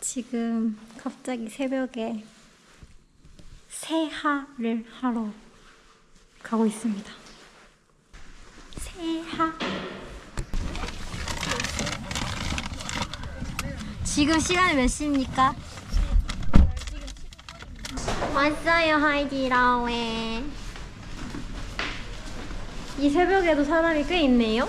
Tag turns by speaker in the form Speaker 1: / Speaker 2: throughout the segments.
Speaker 1: 지금 갑자기 새벽에 세하를 하러 가고 있습니다. 세하. 지금 시간이 몇 시입니까? 왔어요 하이디라오에. 이 새벽에도 사람이 꽤 있네요.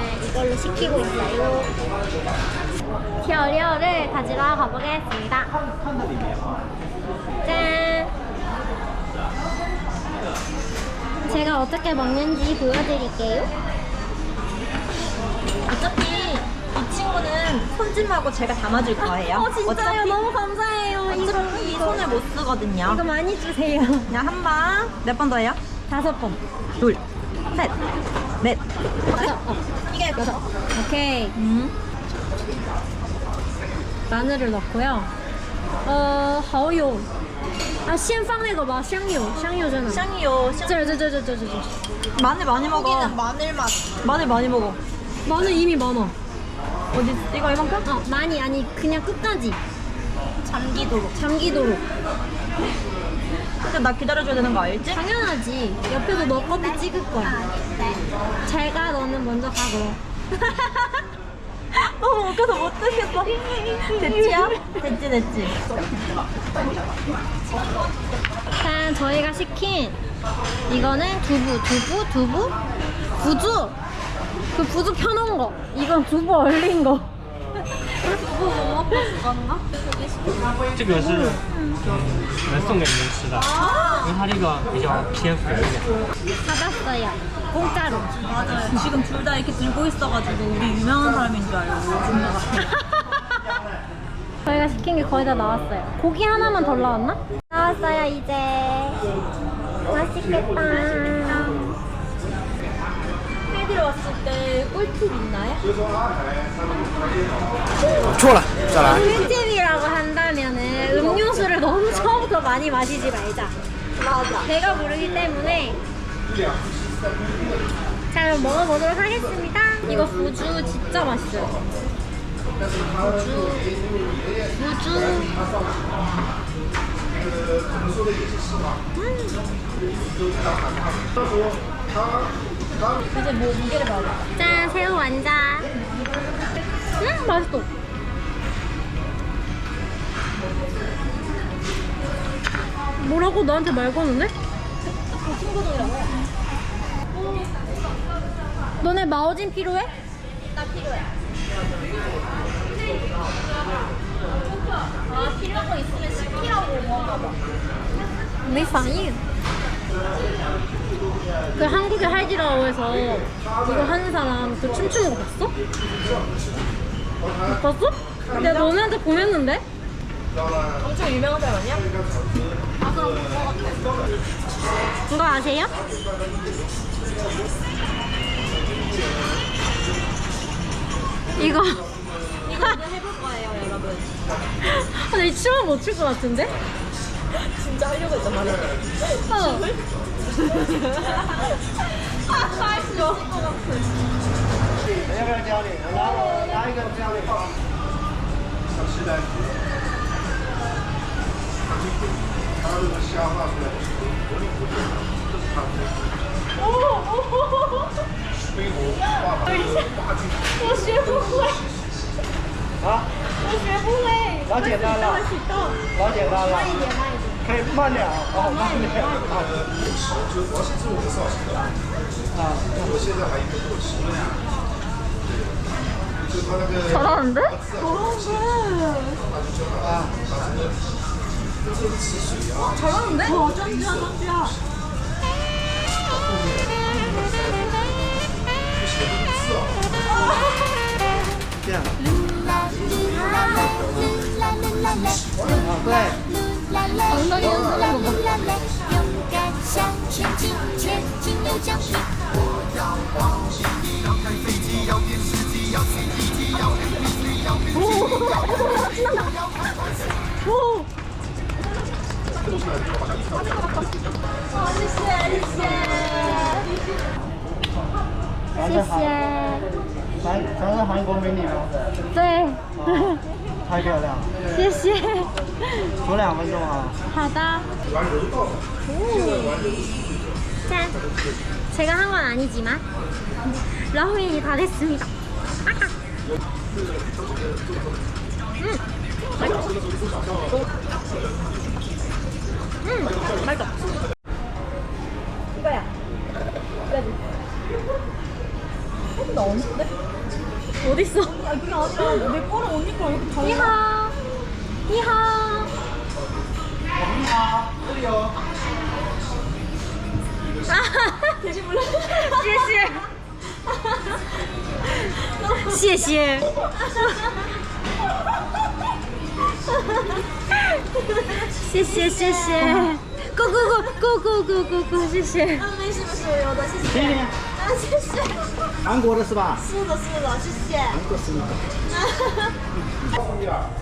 Speaker 1: 이걸로 시키고 있어요. 티어리어를 가지러 가보겠습니다. 짠! 제가 어떻게 먹는지 보여드릴게요.
Speaker 2: 어차피 이 친구는 손짓하고 제가 담아줄 거예요 어, 진짜요? 어차피,
Speaker 1: 너무 감사해요. 이거, 어차피 이 손을 못
Speaker 2: 쓰거든요 이거
Speaker 1: 많이 주세요. 그냥
Speaker 2: 한 방 몇 번더 해요?
Speaker 1: 다섯 번.
Speaker 2: 둘 셋넷 여섯.
Speaker 1: 어.
Speaker 2: 이게 여섯
Speaker 1: 오케이.
Speaker 2: 음.
Speaker 1: 마늘을 넣고요. 어, 蚝油. 아, 先放那个吧,香油,香油真的.
Speaker 2: 샹이요 这这这
Speaker 1: 这这这这.
Speaker 2: 마늘 많이 먹어 마늘 맛 마늘 많이 먹어
Speaker 1: 마늘 이미 많아.
Speaker 2: 어디 이거 이만큼?
Speaker 1: 어, 많이 아니 그냥 끝까지
Speaker 2: 잠기도록
Speaker 1: 잠기도록.
Speaker 2: 근데 나 기다려줘야 되는 거 알지?
Speaker 1: 당연하지. 옆에도 너 것도 찍을 거야. 잘 가, 너는 먼저 가고.
Speaker 2: 너무 웃겨서 못 듣겠어 됐지야? 됐지 됐지
Speaker 1: 일단 저희가 시킨 이거는 두부, 두부, 두부, 부주. 그 부주 펴놓은 거. 이건 두부 얼린 거.
Speaker 3: 这个是能送给你们吃的，
Speaker 2: 因为
Speaker 3: 它这个比较偏肥一点。
Speaker 1: 받았어요. 공짜로.
Speaker 2: 맞아요 지금 둘 다 이렇게 들고 있어가지고 우리 유명한 사람인 줄 알고 준것 같아
Speaker 1: 저희가 시킨 게 거의 다 나왔어요. 고기 하나만 덜 나왔나? 나왔어요, 이제. 맛있겠다.
Speaker 2: 들어왔을 때 꿀팁 있나요? 추워라
Speaker 1: 짜라 꿀팁이라고 한다면 음료수를 너무 처음부터 많이 마시지 말자.
Speaker 2: 맞아.
Speaker 1: 배가 모르기 때문에 잘 먹어보도록 하겠습니다. 이거 부주 진짜 맛있어요. 부주, 부주. 음. 이제
Speaker 2: 뭐 무게를 봐봐
Speaker 1: 짠, 새우 완자. 음, 맛있어. 뭐라고 나한테 말 거는데? 너네 마오진 필요해?
Speaker 2: 나 필요해 아 필요한 거 있으면 시키라고
Speaker 1: 내 방이. 그 한국의 하이디라오에서 이거 하는 사람 그 춤추는 거 봤어? 못 봤어? 내가 너네한테 보냈는데?
Speaker 2: 엄청 유명한 사람 아니야? 아 그럼
Speaker 4: 그거 같아
Speaker 1: 이거 아세요? 이거 이거
Speaker 2: 해볼 거예요 여러분
Speaker 1: 아, 나이 춤은 못 출 것 같은데?
Speaker 2: 진짜 하려고 했단 말이야
Speaker 1: 어.
Speaker 2: 太难学了！
Speaker 5: 要不要教你？来，来一个，教你。是的。他这个，他画出来的东西，不正常，这是他的东西。哦哦
Speaker 2: 哦！水壶画的，
Speaker 1: 等一，
Speaker 2: 我学不
Speaker 1: 会。
Speaker 5: 啊！
Speaker 1: 我学不会。老简单了，
Speaker 5: 老简单了。慢一
Speaker 1: 点，慢一点。哎，
Speaker 5: 慢点啊，哦，慢点啊。
Speaker 1: 就我是这种不少的
Speaker 5: 啊，我现在还一个过期了呀。就他那个。
Speaker 1: 找到人的？
Speaker 2: 哦，
Speaker 5: 啊，这是吃水
Speaker 2: 啊。找到人的？哦，装机啊，装机啊。不写文字啊。这样。
Speaker 1: 啊，
Speaker 5: 对。谢
Speaker 2: 谢，
Speaker 1: 谢谢。
Speaker 5: 韩，全是韩国美女吗？
Speaker 1: 对。
Speaker 5: 太漂亮了，
Speaker 1: 谢谢。
Speaker 5: 走两分钟啊。
Speaker 1: 好的. 짠. 제가 한 건 아니지만 러닝이 다 됐습니다. 아까. 음,
Speaker 2: 맛있어.
Speaker 1: 음,
Speaker 2: 맛있어. 이거야. 그래야지. 어, 나 없는데?
Speaker 1: 어딨어? 아,
Speaker 2: 그게 아니라 내 거랑 언니 거랑 이렇게 달라.
Speaker 1: 이하. 이하.
Speaker 2: 대신 몰라.
Speaker 1: 谢谢。谢谢。谢谢谢谢，go go go go go go go go，谢谢。没
Speaker 2: 事没事，有的，谢谢。 啊，谢谢。韩
Speaker 6: 国的
Speaker 5: 是
Speaker 6: 吧？
Speaker 2: 是的，是的，谢谢。韩国
Speaker 6: 是的。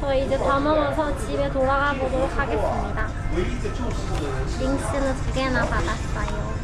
Speaker 1: 저 이제 다 먹어서 집에 돌아가 보도록 하겠습니다. 링스는 두 개나 받았어요.